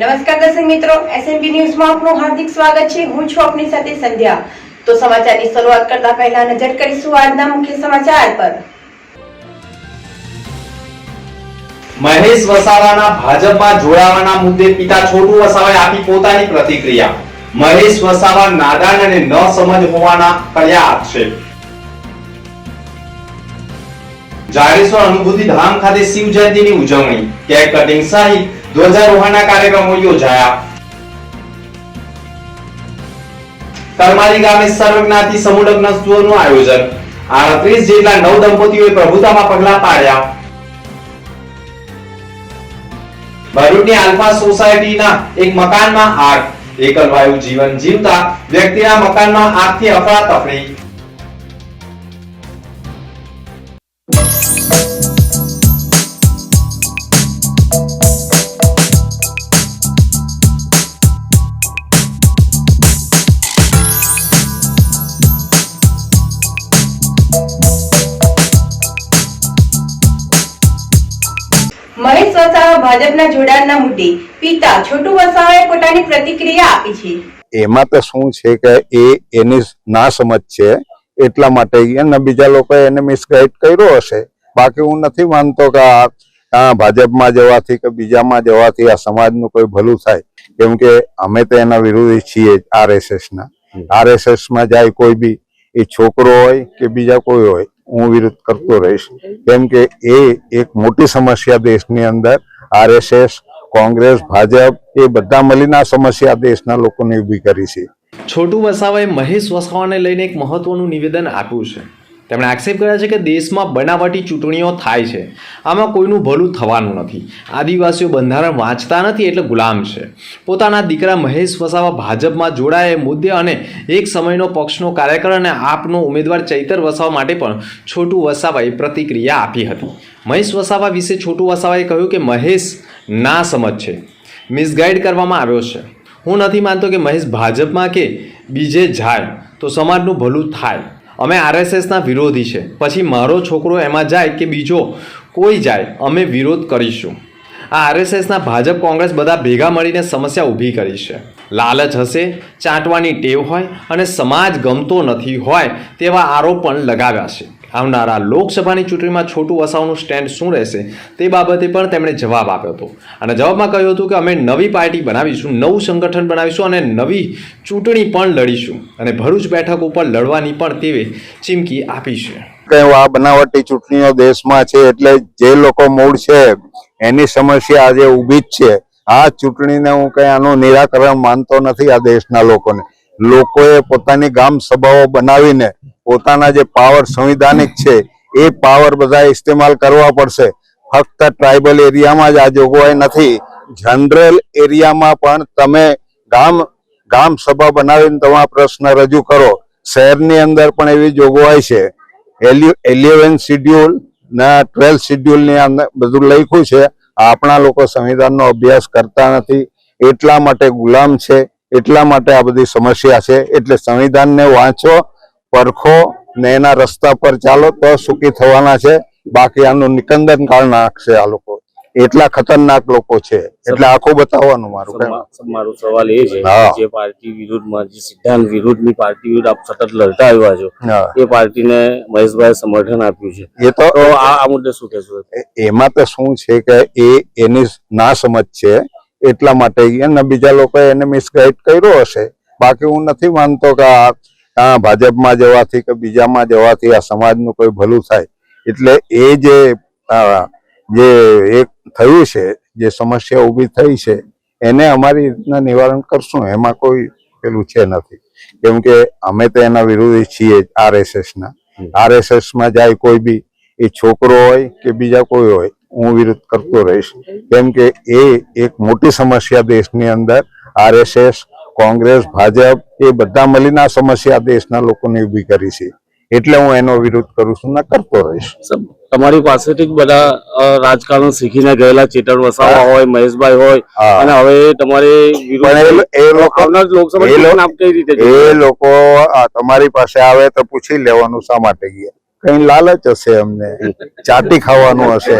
નમસ્કાર દર્શક મિત્રો એસએમબી ન્યૂઝમાં આપનું હાર્દિક સ્વાગત છે. હું છું આપની સાથે સંધ્યા. તો સમાચારની શરૂઆત કરતા પહેલા નજર કરીશું આજના મુખ્ય સમાચાર પર. મહેશ વસાવાના ભાજપમાં જોડાવાના મુદ્દે પિતા છોટુ વસાવાએ આપી પોતાની પ્રતિક્રિયા. મહેશ વસાવા નાદાન અને ન સમજ હોવાના કર્યા આક્ષેપ. જાડેશ્વર અનુભૂતિ ધામ ખાતે શિવ જયંતિની ઉજવણી. કેક કટિંગ સહિત ધ્વજારોહણના કાર્યક્રમો યોજાયા. કરમાલી ગામે સર્વજ્ઞાતિ સમૂહ લગ્નોત્સવનું આયોજન. આડત્રીસ જેટલા નવ દંપતીઓએ પ્રભુતામાં પગલા પાડ્યા. ભરૂચની આલ્ફા સોસાયટીના એક મકાનમાં આગ. એકલવાયુ જીવન જીવતા વ્યક્તિના મકાનમાં આગથી અફરાતફરી ભાજપના જોડાણના મુદ્દે પિતા છોટુ વસાવાએ પોતાની પ્રતિક્રિયા આપી છે. એમાં તો શું છે કે એ એની ના સમજ છે એટલા માટે અને બીજા લોકોએ એને મિસગાઈડ કર્યો હશે. બાકી હું નથી માનતો કે આ આ ભાજપમાં જવાથી કે બીજામાં જવાથી આ સમાજનું કોઈ ભલું થાય. કેમ કે અમે તો એના વિરોધી છીએ આરએસએસ ના. આરએસએસમાં જાય કોઈ બી એ છોકરો હોય કે બીજા કોઈ હોય હું વિરોધ કરતો રહીશ. કેમ કે એ એક મોટી સમસ્યા દેશની અંદર આરએસએસ, કોંગ્રેસ, ભાજપ એ બધા મળીને આ સમસ્યા દેશના લોકોને ઊભી કરી છે. છોટુ વસાવાએ મહેશ વસાવાને લઈને એક મહત્વનું નિવેદન આપ્યું છે. તેમણે આક્ષેપ કર્યા છે કે દેશમાં બનાવટી ચૂંટણીઓ થાય છે. આમાં કોઈનું ભલું થવાનું નથી. આદિવાસીઓ બંધારણ વાંચતા નથી એટલે ગુલામ છે. પોતાના દીકરા મહેશ વસાવા ભાજપમાં જોડાયા મુદ્દે અને એક સમયનો પક્ષનો કાર્યકર અને આપનો ઉમેદવાર ચૈતર વસાવા માટે પણ છોટુ વસાવાએ પ્રતિક્રિયા આપી હતી. મહેશ વસાવા વિશે છોટુ વસાવાએ કહ્યું કે મહેશ ના સમજ છે. મિસગાઈડ કરવામાં આવ્યો છે. હું નથી માનતો કે મહેશ ભાજપમાં કે બીજે જાય તો સમાજનું ભલું થાય. અમે આરએસએસના વિરોધી છે. પછી મારો છોકરો એમાં જાય કે બીજો કોઈ જાય, અમે વિરોધ કરીશું. આ આરએસએસના ભાજપ કોંગ્રેસ બધા ભેગા મળીને સમસ્યા ઊભી કરી છે. લાલચ હશે, ચાંટવાની ટેવ હોય અને સમાજ ગમતો નથી હોય તેવા આરોપ પણ લગાવ્યા છે. આવનારા લોકસભાની ચૂંટણીમાં છોટું વસાવાનું સ્ટેન્ડ શું રહેશે તે બાબતે પણ તેમણે જવાબ આપ્યો હતો. અને જવાબમાં કહ્યું હતું કે અમે નવી પાર્ટી બનાવીશું, નવું સંગઠન બનાવીશું અને નવી ચૂંટણી પણ લડીશું. અને ભરૂચ બેઠક ઉપર લડવાની પણ તેવે ચીમકી આપી છે. આ બનાવટી ચૂંટણીઓ દેશમાં છે એટલે જે લોકો મૂળ છે એની સમસ્યા આજે ઊભી જ છે. આ ચૂંટણીને હું કઈ આનું નિરાકરણ માનતો નથી આ દેશના લોકોને. લોકોએ પોતાની ગામ સભાઓ બનાવીને પોતાના જે પાવર સંવિધાનિક છે, એ પાવર બધા ઇસ્તેમાલ કરવા પડશે. ફક્ત ટ્રાઇબલ એરિયામાં જ આ જોગવાઈ નથી. જનરલ એરિયામાં પણ તમે ગામ ગામ સભા બનાવીને તમારા પ્રશ્ન રજૂ કરો. શહેરની અંદર પણ એવી જોગવાઈ છે. એલિવન શિડ્યુલ ના ટ્વેલ્થ શિડ્યુલની અંદર બધું લખ્યું છે. આપણા લોકો સંવિધાનનો અભ્યાસ કરતા નથી. એટલા માટે ગુલામ છે. એટલા માટે આ બધી સમસ્યા છે. એટલે સંવિધાનને વાંચો પરખો ને એના રસ્તા પર ચાલો તો સુખી થવાના છે. બાકી આનું નિકંદન કાળ નાખશે આ લોકો. એટલા ખતરનાક લોકો છે. એટલે આખું બતાવવાનું મારું મારો સવાલ એ છે જે પાર્ટી વિરુદ્ધમાં જે સિદ્ધાંત વિરુદ્ધની પાર્ટી વિરુદ્ધ આપ સતત લડતા આવ્યા છો. એ પાર્ટીને મહેશભાઈ સમર્થન આપ્યું છે. એ તો આ મુદ્દે શું કહેશો? એમાં તો શું છે કે એ એની ના સમજ છે. એટલા માટે અને બીજા લોકોએ એને મિસગાઈડ કર્યો હશે. બાકી હું નથી માનતો કે આ આ ભાજપમાં જવાથી કે બીજામાં જવાથી આ સમાજનું કોઈ ભલું થાય. એટલે એ જે જે એક થયું છે જે સમસ્યા ઊભી થઈ છે એને અમારી રીતના નિવારણ કરશું. એમાં કોઈ પેલું છે નથી. કેમ કે અમે તો એના વિરોધી છીએ આરએસએસ ના આરએસએસમાં જાય કોઈ બી એ છોકરો હોય કે બીજા કોઈ હોય હું વિરોધ કરતો રહીશ. કેમ કે એ એક મોટી સમસ્યા દેશની અંદર. આરએસએસ કોંગ્રેસ ભાજપ એ બધા મળીને આ સમસ્યા દેશના લોકોને ઊભી કરી છે. એટલે હું એનો વિરોધ કરું છું ને કરતો રહીશ. તમારી પાસેથી જ બધા રાજકારણ શીખીને ગયેલા ચેતન વસાવા હોય મહેશભાઈ હોય અને હવે તમારે એ લોકો એ લોકો તમારી પાસે આવે તો પૂછી લેવાનું શા માટે ગયા. કઈ લાલચ હશે અમને? ચાટી ખાવાનું હશે.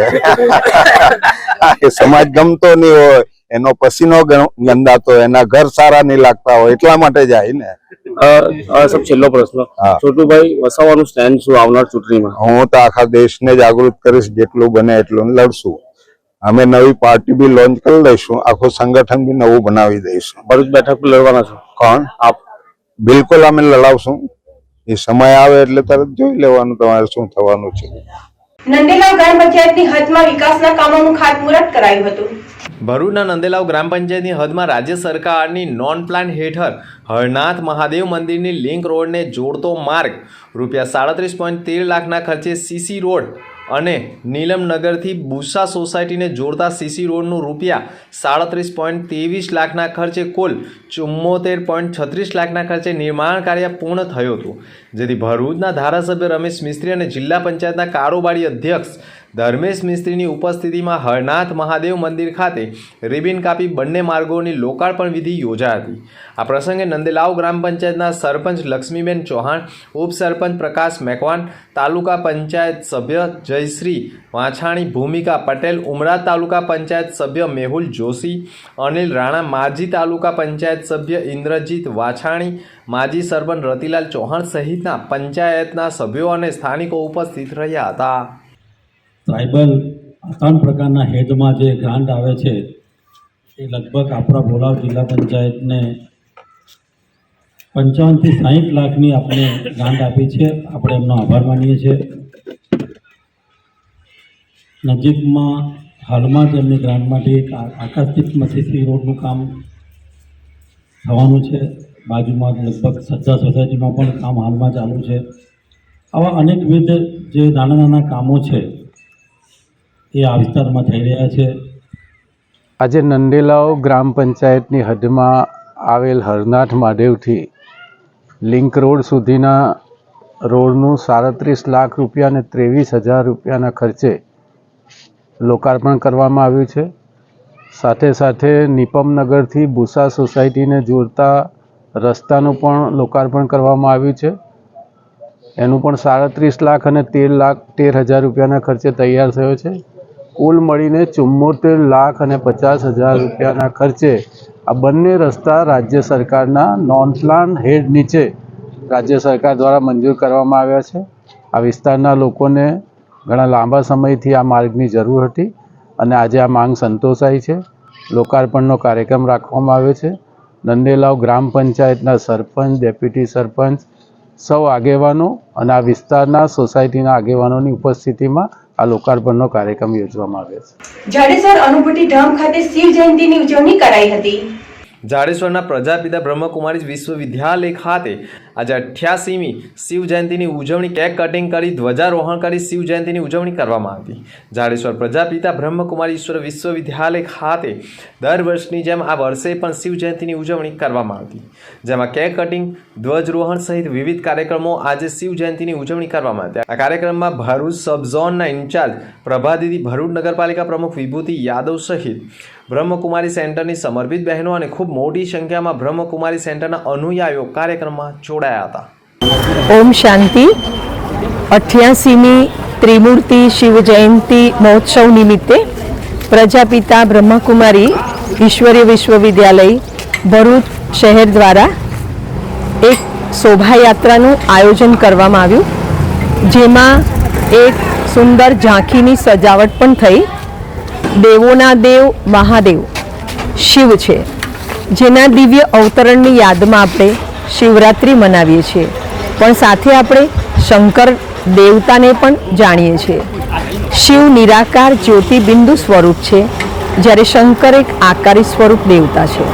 સમાજ ગમતો નહીં હોય. એનો પસીનો ગંદાતો એના ઘર સારા નહીં લાગતા હોય એટલા માટે જાય ને સબ છેલ્લો પ્રશ્ન. છોટુભાઈ વસાવાનું સ્ટેન્ડ શું આવનાર ચૂંટણીમાં? હું તો આખા દેશને જાગૃત કરીશ જેટલું બને એટલું લડશું. અમે નવી પાર્ટી બી લોન્ચ કરી દઈશું આખું સંગઠન બી નવું બનાવી દઈશું. ભરૂચ બેઠક પર લડવાના છો? કોણ? આપ. બિલકુલ અમે લડાવશું. એ સમય આવે એટલે તરત જોઈ લેવાનું તમારે શું થવાનું છે. નંદેલાવ ગ્રામ પંચાયતની હદમાં વિકાસના કામોનું ખાતમુહૂર્ત કરાયું હતું. ભરૂચના નંદેલાવ ગ્રામ પંચાયતની હદમાં રાજ્ય સરકારની નોન પ્લાન હેઠળ હરનાથ મહાદેવ મંદિરની લિંક રોડને જોડતો માર્ગ રૂપિયા સાડત્રીસ પોઈન્ટ તેર લાખના ખર્ચે સીસી રોડ અને નીલમનગરથી બુસા સોસાયટીને જોડતા સીસી રોડનું રૂપિયા સાડત્રીસ પોઈન્ટ ત્રેવીસ લાખના ખર્ચે કુલ ચુમ્મોતેર પોઈન્ટ છત્રીસ લાખના ખર્ચે નિર્માણ કાર્ય પૂર્ણ થયું હતું. જેથી ભરૂચના ધારાસભ્ય રમેશ મિસ્ત્રી અને જિલ્લા પંચાયતના કારોબારી અધ્યક્ષ ધર્મેશ મિસ્ત્રીની ઉપસ્થિતિમાં હરનાથ મહાદેવ મંદિર ખાતે રિબિન કાપી બંને માર્ગોની લોકાર્પણ વિધિ યોજાઈ હતી. આ પ્રસંગે નંદેલાવ ગ્રામ પંચાયતના સરપંચ લક્ષ્મીબેન ચૌહાણ, ઉપસરપંચ પ્રકાશ મેકવાન તાલુકા પંચાયત સભ્ય જયશ્રી વાછાણી, ભૂમિકા પટેલ, ઉમરા તાલુકા પંચાયત સભ્ય મેહુલ જોશી, અનિલ રાણા, માજી તાલુકા પંચાયત સભ્ય ઇન્દ્રજીત વાછાણી, માજી સરપંચ રતિલાલ ચૌહાણ સહિતના પંચાયતના સભ્યો અને સ્થાનિકો ઉપસ્થિત રહ્યા હતા. ટ્રાઇબલ આ ત્રણ પ્રકારના હેડમાં જે ગ્રાન્ટ આવે છે, એ લગભગ આપણા બોલાવ જિલ્લા પંચાયતને પંચાવનથી સાહીઠ લાખની આપણે ગ્રાન્ટ આપી છે. આપણે એમનો આભાર માનીએ છીએ. નજીકમાં હાલમાં જ એમની ગ્રાન્ટમાંથી એક આ- આકાશદીપ મસીસી રોડનું કામ થવાનું છે. બાજુમાં લગભગ સજ્જા સોસાયટીમાં પણ કામ હાલમાં ચાલુ છે. આવા અનેકવિધ જે નાના નાના કામો છે એ વિસ્તારમાં થઈ રહ્યા છે. આજે નંદેલાવ ગ્રામ પંચાયતની હદમાં આવેલ હરનાથ મહાદેવથી લિંક રોડ સુધીના રોડનું સાડત્રીસ લાખ રૂપિયા અને ત્રેવીસ હજાર રૂપિયાના ખર્ચે લોકાર્પણ કરવામાં આવ્યું છે. સાથે સાથે નિપમનગરથી ભૂસા સોસાયટીને જોડતા રસ્તાનું પણ લોકાર્પણ કરવામાં આવ્યું છે. એનું પણ સાડત્રીસ લાખ અને તેર લાખ, તેર હજાર રૂપિયાના ખર્ચે તૈયાર થયો છે. કુલ મળીને ચુમ્મોતેર લાખ અને પચાસ હજાર રૂપિયાના ખર્ચે આ બંને રસ્તા રાજ્ય સરકારના નોન પ્લાન હેડ નીચે રાજ્ય સરકાર દ્વારા મંજૂર કરવામાં આવ્યા છે. આ વિસ્તારના લોકોને ઘણા લાંબા સમયથી આ માર્ગની જરૂર હતી અને આજે આ માંગ સંતોષાઈ છે. લોકાર્પણનો કાર્યક્રમ રાખવામાં આવ્યો છે. નંદેલાવ ગ્રામ પંચાયતના સરપંચ, ડેપ્યુટી સરપંચ, સૌ આગેવાનો અને આ વિસ્તારના સોસાયટીના આગેવાનોની ઉપસ્થિતિમાં આ લોકાર્પણનો કાર્યક્રમ યોજવામાં આવ્યો છે. જાડેસર અનુભૂતિ ધામ ખાતે શિવ જયંતિની ઉજવણી કરાઈ હતી. જાડેશ્વરના પ્રજાપિતા બ્રહ્મકુમારી વિશ્વવિદ્યાલય ખાતે આજે અઠ્યાસીમી શિવ જયંતિની ઉજવણી કેક કટિંગ કરી, ધ્વજારોહણ કરી, શિવ જયંતિની ઉજવણી કરવામાં આવી. જાડેશ્વર પ્રજાપિતા બ્રહ્મકુમારી ઈશ્વર વિશ્વવિદ્યાલય ખાતે દર વર્ષની જેમ આ વર્ષે પણ શિવ જયંતિની ઉજવણી કરવામાં આવી. જેમાં કેક કટિંગ, ધ્વજરોહણ સહિત વિવિધ કાર્યક્રમો આજે શિવ જયંતિની ઉજવણી કરવામાં આવી. આ કાર્યક્રમમાં ભરૂચ સબઝોનના ઇન્ચાર્જ પ્રભાદીદી ભરૂચ નગરપાલિકા પ્રમુખ વિભૂતિ યાદવ સહિત બ્રહ્મકુમારી સેન્ટરની સમર્પિત બહેનો અને ખૂબ મોટી સંખ્યામાં બ્રહ્મકુમારી સેન્ટરના અનુયાયીઓ કાર્યક્રમમાં જોડાયા હતા. ઓમ શાંતિ. અઠ્યાસીમી ત્રિમૂર્તિ શિવ જયંતિ મહોત્સવ નિમિત્તે પ્રજાપિતા બ્રહ્મકુમારી ઈશ્વરીય વિશ્વવિદ્યાલય ભરૂચ શહેર દ્વારા એક શોભાયાત્રાનું આયોજન કરવામાં આવ્યું, જેમાં એક સુંદર ઝાંખીની સજાવટ પણ થઈ. દેવોના દેવ, મહાદેવ. શિવ છે, જેના દિવ્ય અવતરણની યાદમાં આપણે શિવરાત્રિ મનાવીએ છીએ. પણ સાથે આપણે શંકર દેવતાને પણ જાણીએ છીએ. શિવ નિરાકાર જ્યોતિબિંદુ સ્વરૂપ છે, જ્યારે શંકર એક આકારી સ્વરૂપ દેવતા છે.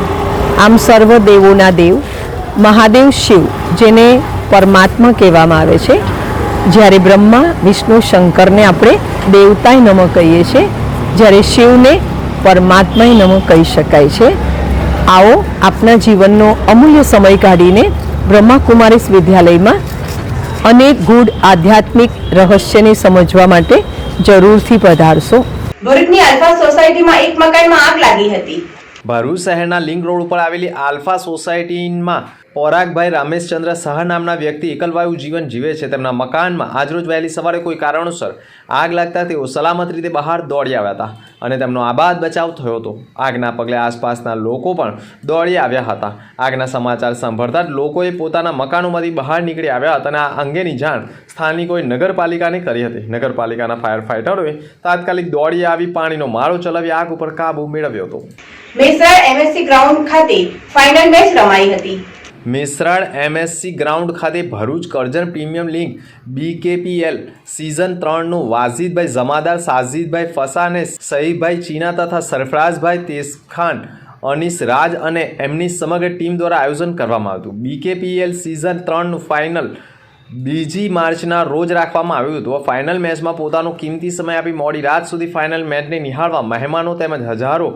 આમ સર્વ દેવોના દેવ, મહાદેવ શિવ, જેને પરમાત્મા કહેવામાં આવે છે, જ્યારે બ્રહ્મા, વિષ્ણુ, શંકરને આપણે દેવતાય નમ કહીએ છીએ જ્યારે શિવને પરમાત્માય નમો કહી શકાય છે આવો આપના જીવનનો અમૂલ્ય સમય કાઢીને બ્રહ્માકુમારીસ વિદ્યાલયમાં અનેક ગૂઢ આધ્યાત્મિક રહસ્યને સમજવા માટે જરૂરથી પધારશો. ભરૂચની આલ્ફા સોસાયટીમાં એક મકાનમાં આગ લાગી હતી. ભરૂચ શહેરના લિંક રોડ ઉપર આવેલી આલ્ફા સોસાયટીમાં પૌરાગભાઈ રામેશચંદ્ર સહ નામના વ્યક્તિ એકલવાયુ જીવન જીવે છે. તેમના મકાનમાં આજરોજ વહેલી સવારે કોઈ કારણોસર આગ લાગતા તેઓ સલામત રીતે બહાર દોડી આવ્યા હતા અને તેમનો આબાદ બચાવ થયો હતો. આગના પગલે આસપાસના લોકો પણ દોડી આવ્યા હતા. આગના સમાચાર સાંભળતા જ લોકોએ પોતાના મકાનોમાંથી બહાર નીકળી આવ્યા હતા અને આ અંગેની જાણ સ્થાનિકોએ નગરપાલિકાને કરી હતી. નગરપાલિકાના ફાયર ફાઇટરોએ તાત્કાલિક દોડી આવી પાણીનો મારો ચલાવી આગ ઉપર કાબૂ મેળવ્યો હતો. મેસરાળ એમએસસી ગ્રાઉન્ડ ખાતે ફાઇનલ મેચ રમાઈ હતી. મેસરાળ એમએસસી ગ્રાઉન્ડ ખાતે Bharuch Karjan premium league BKPL season ત્રણનું Wazidbhai જમાદાર, સાજિદભાઈ ફસા અને સહીભાઈ ચીના તથા સરફરાઝભાઈ તેસખાન અનિશ રાજ અને એમની સમગ્ર ટીમ દ્વારા આયોજન કરવામાં આવ્યું બીકેપીએલ સિઝન ત્રણનું ફાઇનલ બીજી માર્ચના રોજ રાખવામાં આવ્યું હતું. ફાઇનલ મેચમાં પોતાનો કિંમતી સમય આપી મોડી રાત સુધી ફાઇનલ મેચને નિહાળવા મહેમાનો તેમજ હજારો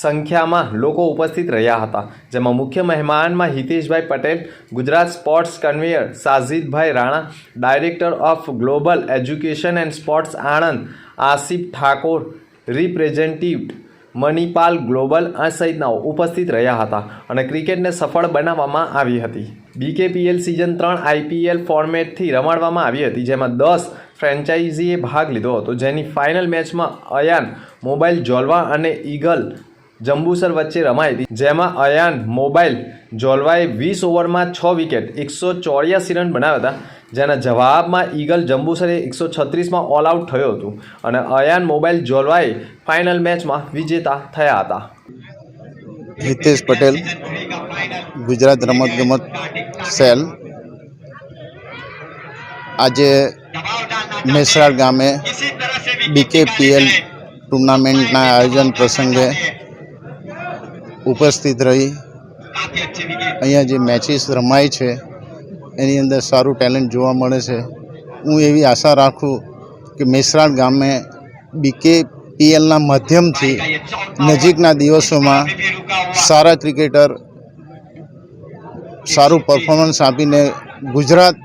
સંખ્યામાં લોકો ઉપસ્થિત રહ્યા હતા, જેમાં મુખ્ય મહેમાનમાં Hiteshbhai Patel, Gujarat sports convener Sajidbhai Rana, director of global education and sports Anand, Asif Thakor, representative Manipal global આ સહિતનાઓ ઉપસ્થિત રહ્યા હતા અને ક્રિકેટને સફળ બનાવવામાં આવી હતી. બીકેપીએલ સિઝન ત્રણ આઈપીએલ ફોર્મેટથી રમાડવામાં આવી હતી, જેમાં દસ ફ્રેન્ચાઇઝીએ ભાગ લીધો હતો. જેની ફાઇનલ મેચમાં અયાન, મોબાઈલ જોલવા અને ઈગલ જંબુસર વચ્ચે રમાઈ હતી જેમાં અયાન મોબાઈલ જોલવાએ વીસ ઓવરમાં છ વિકેટ એકસો ચોર્યાસી રન બનાવ્યા હતા જેના જવાબમાં ઈગલ જંબુસરે એકસો છત્રીસમાં ઓલ આઉટ થયો હતું અને અયાન મોબાઈલ જોલવાએ ફાઇનલ મેચમાં વિજેતા થયા હતા. હિતેશ પટેલ ગુજરાત રમતગમત સેલ. આજે મેસરાળ ગામે બીકેપીએલ ટુર્નામેન્ટના આયોજન પ્રસંગે ઉપસ્થિત રહી. અહીંયા જે મેચિસ રમાય છે, એની અંદર સારું ટેલેન્ટ જોવા મળે છે. હું એવી આશા રાખું કે મેસરાળ ગામે બીકેપીએલના માધ્યમથી નજીકના દિવસોમાં સારા ક્રિકેટર સારું પરફોર્મન્સ આપીને ગુજરાત,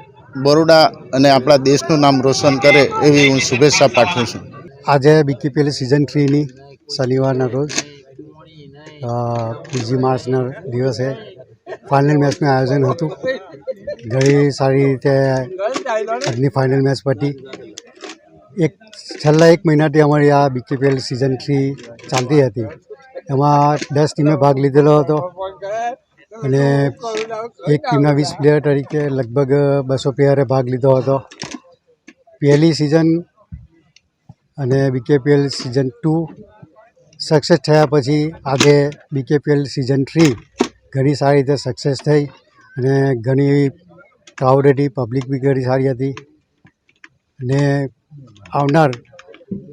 બરોડા અને આપણા દેશનું નામ રોશન કરે એવી હું શુભેચ્છા પાઠવું છું. આજે બીકેપીએલ સિઝન થ્રીની શનિવારના રોજ. બીજી માર્ચના દિવસે ફાઇનલ મેચનું આયોજન હતું. ઘણી સારી રીતે આજની ફાઇનલ મેચ પતી એક, છેલ્લા એક મહિનાથી અમારી આ બીકેપીએલ સિઝન થ્રી ચાલતી હતી. એમાં દસ ટીમે ભાગ લીધેલો હતો. અને એક ટીમના વીસ પ્લેયર તરીકે લગભગ બસો પ્લેયરે ભાગ લીધો હતો. પહેલી સિઝન અને બીકેપીએલ સિઝન ટુ સક્સેસ થયા પછી આજે બીકેપીએલ સિઝન થ્રી ઘણી સારી રીતે સક્સેસ થઈ અને ઘણી ક્રાઉડ હતી પબ્લિક બી ઘણી સારી હતી. અને આવનાર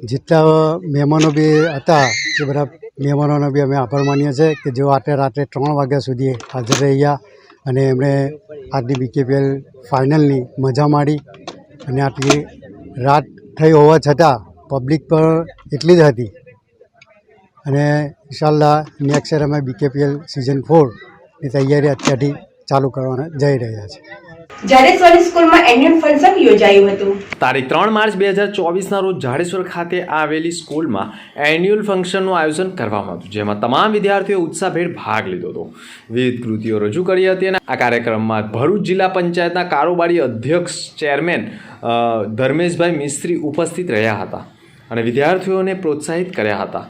જેટલા મહેમાનો બી હતા, એ બધા મહેમાનોનો બી અમે આભાર માનીએ છીએ કે જેઓ આટલે રાત્રે ત્રણ વાગ્યા સુધી હાજર રહ્યા અને એમણે આજની બીકેપીએલ ફાઇનલની મજા માણી. અને આટલી રાત થઈ હોવા છતાં પબ્લિક પણ એટલી જ હતી. અને ઇન્શાલ્લાહ નેક્સ્ટ યર અમે બીકેપીએલ સિઝન ફોરની તૈયારી અત્યારથી ચાલુ કરવાના જઈ રહ્યા છે. જાડેશ્વરી સ્કૂલમાં એન્યુઅલ ફંક્શન યોજાયું હતું. તારીખ ત્રણ માર્ચ બે હજાર ચોવીસના રોજ જાડેશ્વર ખાતે આવેલી સ્કૂલમાં એન્યુઅલ ફંક્શનનું આયોજન કરવામાં હતું જેમાં તમામ વિદ્યાર્થીઓ ઉત્સાહભેર ભાગ લીધો હતો. વિવિધ કૃતિઓ રજૂ કરી હતી અને આ કાર્યક્રમમાં ભરૂચ જિલ્લા પંચાયતના કારોબારી અધ્યક્ષ ચેરમેન ધર્મેશભાઈ મિસ્ત્રી ઉપસ્થિત રહ્યા હતા અને વિદ્યાર્થીઓને પ્રોત્સાહિત કર્યા હતા.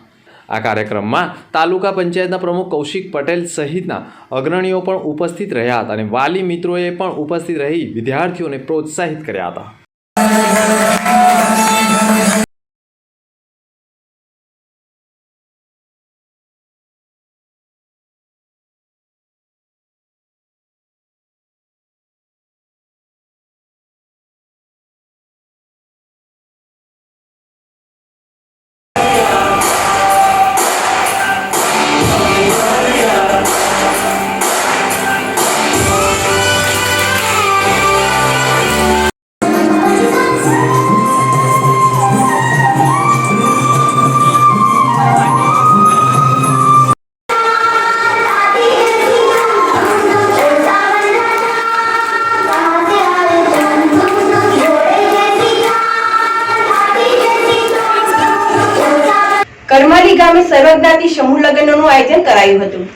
આ કાર્યક્રમમાં તાલુકા પંચાયતના પ્રમુખ કૌશિક પટેલ સહિતના અગ્રણીઓ પણ ઉપસ્થિત રહ્યા હતા અને વાલી મિત્રોએ પણ ઉપસ્થિત રહી વિદ્યાર્થીઓને પ્રોત્સાહિત કર્યા હતા. કરમાલી સમૂહ લગ્નનું આયોજન કરાયું હતું.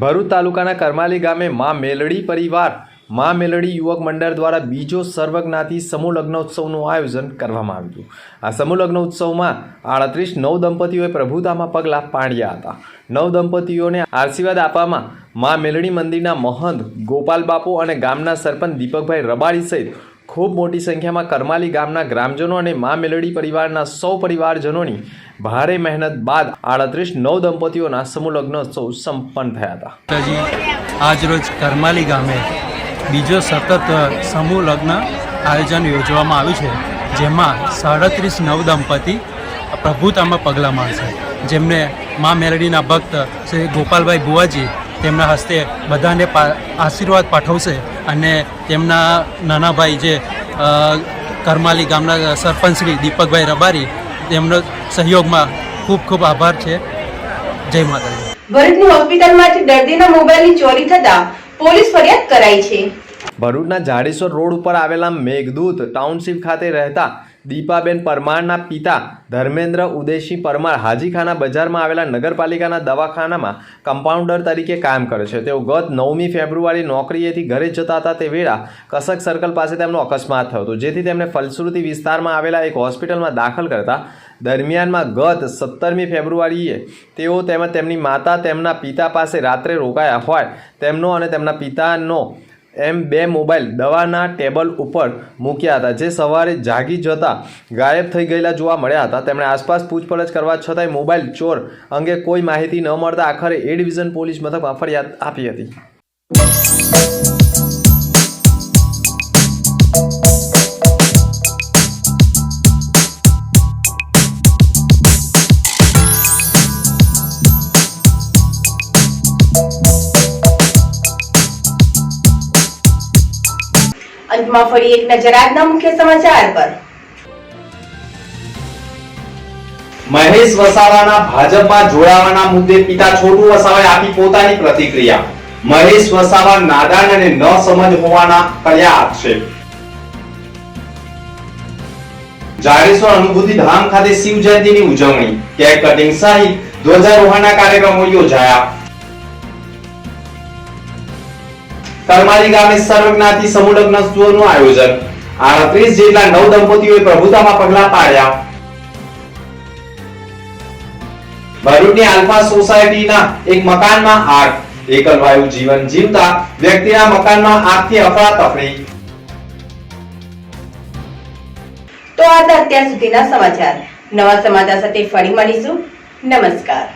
ભરૂચ તાલુકાના કરમાલી ગામે મા મેલડી પરિવાર, મા મેલડી યુવક મંડળ દ્વારા બીજો સર્વજ્ઞાતી સમૂહ લગ્નોત્સવનું આયોજન કરવામાં આવ્યું આ સમૂહ લગ્નોત્સવમાં આડત્રીસ નવ દંપતીઓએ પ્રભુતામાં પગલાં પાડ્યા હતા. નવ દંપતીઓને આશીર્વાદ આપવામાં મા મેલડી મંદિરના મહંત ગોપાલ બાપુ અને ગામના સરપંચ દીપકભાઈ રબારી સહિત ખૂબ મોટી સંખ્યામાં કરમાલી ગામના ગ્રામજનો અને મા મેલડી પરિવારના સૌ પરિવારજનોની ભારે મહેનત બાદ આડત્રીસ નવ દંપતીઓના સમૂહ લગ્નોત્સવ સંપન્ન થયા હતા. આજરોજ કરમાલી ગામે બીજો સતત સમૂહ લગ્ન આયોજન યોજવામાં આવ્યું છે, જેમાં સાડત્રીસ નવ દંપતી પ્રભુતામાં પગલાં મારશે જેમને મા મેલડીના ભક્ત શ્રી ગોપાલભાઈ બુવાજી તેમના હસ્તે બધાને આશીર્વાદ પાઠવશે અને તેમના નાના ભાઈ જે કરમાલી ગામના સરપંચ શ્રી દીપકભાઈ રબારી તેમનો સહયોગમાં ખૂબ ખૂબ આભાર છે. જય માતાજી. ભરૂચની હોસ્પિટલમાંથી દર્દીના મોબાઈલની ચોરી થતા પોલીસ ફરિયાદ કરાઈ છે. ભરૂચના જાડેશ્વર રોડ ઉપર આવેલા મેઘદૂત ટાઉનશીપ ખાતે રહેતા દીપાબેન પરમારના પિતા ધર્મેન્દ્ર ઉદયસિંહ પરમાર હાજીખાના બજારમાં આવેલા નગરપાલિકાના દવાખાનામાં કમ્પાઉન્ડર તરીકે કામ કરે છે. તેઓ ગત નવમી ફેબ્રુઆરી નોકરીએથી ઘરે જતા હતા. તે વેળા કસક સર્કલ પાસે તેમનો અકસ્માત થયો હતો. જેથી તેમને ફલશ્રુતિ વિસ્તારમાં આવેલા એક હોસ્પિટલમાં દાખલ કરતા દરમિયાનમાં ગત સત્તરમી ફેબ્રુઆરીએ તેઓ તેમજ તેમની માતા તેમના પિતા પાસે રાત્રે રોકાયા હોય તેમનો અને તેમના પિતાનો એમ બે મોબાઈલ દવાના ટેબલ ઉપર મૂક્યા હતા, જે સવારે જાગી જતા ગાયબ થઈ ગયેલા જોવા મળ્યા હતા. તેમણે આસપાસ પૂછપરછ કરવા છતાંય મોબાઈલ ચોર અંગે કોઈ માહિતી ન મળતા આખરે એ ડિવિઝન પોલીસ મથકમાં ફરિયાદ આપી હતી. અંતમાં ફરી એક નજર આજના મુખ્ય સમાચાર પર. મહેશ વસાવાના ભાજપમાં જોડાવાના મુદ્દે પિતા છોટુ વસાવાએ આપી પોતાની પ્રતિક્રિયા. મહેશ વસાવા નાદાન અને ન સમજ હોવાના કર્યા આક્ષેપ. જાડેશ્વર અનુભૂતિ ધામ ખાતે શિવ જયંતિની ઉજવણી. કેક કટિંગ સહિત ધ્વજારોહણના કાર્યક્રમો યોજાયા. કરમાલી ગામે સર્વજ્ઞાતિ સમૂહ લગ્નોત્સવનું આયોજન. આડત્રીસ જેટલા નવ દંપતીઓએ પ્રભુતામાં પગલા પાડ્યા. ભરૂચની આલ્ફા સોસાયટીના એક મકાનમાં આગ. એકલવાયુ જીવન જીવતા વ્યક્તિના મકાનમાં આગથી અફરાતફરી. તો આ હતા અત્યાર સુધીના સમાચાર. નવા સમાચાર સાથે ફરી મળીશું. નમસ્કાર.